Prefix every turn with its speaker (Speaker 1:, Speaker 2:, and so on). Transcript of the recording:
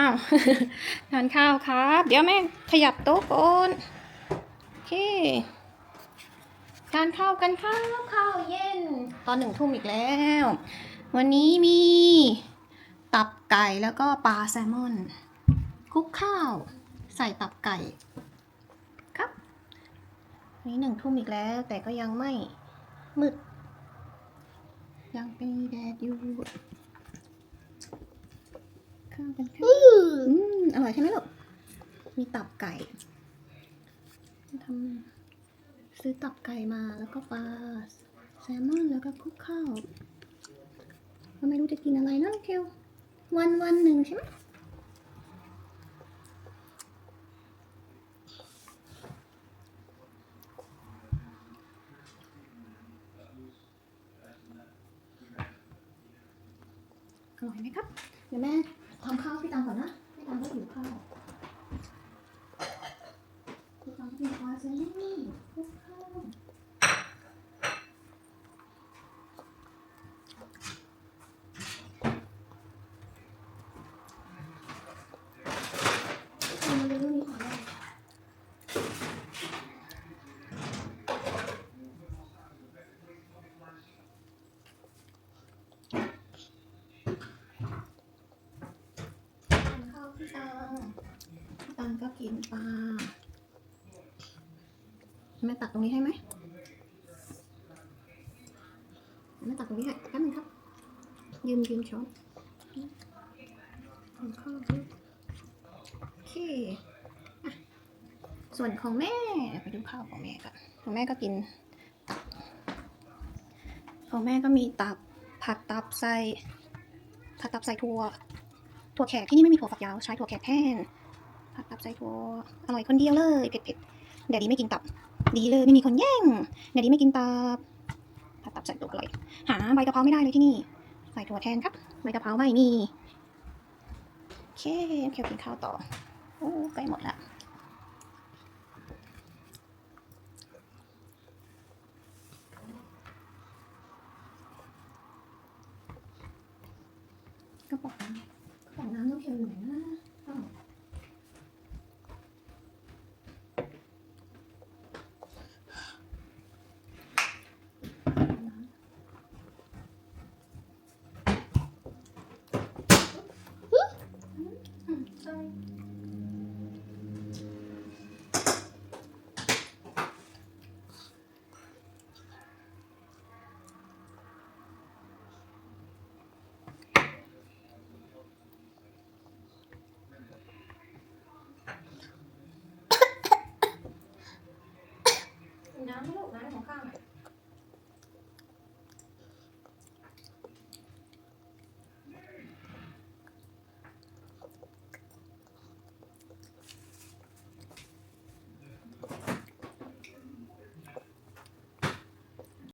Speaker 1: อ้าวทานข้าวครับ เดี๋ยวแม่ขยับโต๊ะก่อนโอเคทานข้าวกันครับข้าวเย็น ตอนหนึ่งทุ่มอีกแล้ว วันนี้มี ตับไก่แล้วก็ปลาแซลมอนคุกข้าว ใส่ตับไก่ ครับนนี้หนึ่งทุ่มอีกแล้ว แต่ก็ยังไม่มืดยังเป็นแดดอยู่ ข้าวกันค่ะอืมอร่อยใช่ไหมลูกมีตับไก่ทำซื้อตับไก่มาแล้วก็ปลาแซลมอนแล้วก็คลุกข้าวก็ไม่รู้จะกินอะไรนะเคลวันวันหนึ่งใช่ไหมอร่อยไหมครับ เดี๋ยวแม่ ทำข้าวพี่ตังก่อนนะพี่ตังก็หิวข้าวพี่ตังก็มีปลาแซลมอนคลุกข้าวเอามาเรื่องนี้ก่อนเลย ทานข้าวพี่ตังพี่ตังก็กินปลาแม่ตัดตรงนี้ให้ไหมแม่ตัดตรงนี้ให้แป๊บนึงครับ ยืมยืมช้อนข้าวโอเคส่วนของแม่ไปดูข้าวของแม่ก่อนของแม่ก็กินตับของแม่ก็มีตับผัดตับใส่ผัดตับใส่ถั่ว ถั่วแขกที่นี่ไม่มีถั่วฝักยาวใช้ถั่วแขกแห้งผัดตับใส่ถั่วอร่อยคนเดียวเลยเผ็ดๆเดี๋ยดีไม่กินตับ ดีเลยไม่มีคนแย่งเดี๋ยดีไม่กินตับผัดตับใส่ถั่วอร่อย หาใบกะเพราไม่ได้เลยที่นี่ ใส่ถั่วแทนครับใบกะเพราไม่มีโอเคเคียวกินข้าวต่อโอ้ใกล้หมดละกระป๋องน้ำกระป๋องน้ว อยู่ไหนนะอ้าวอืมใช่น้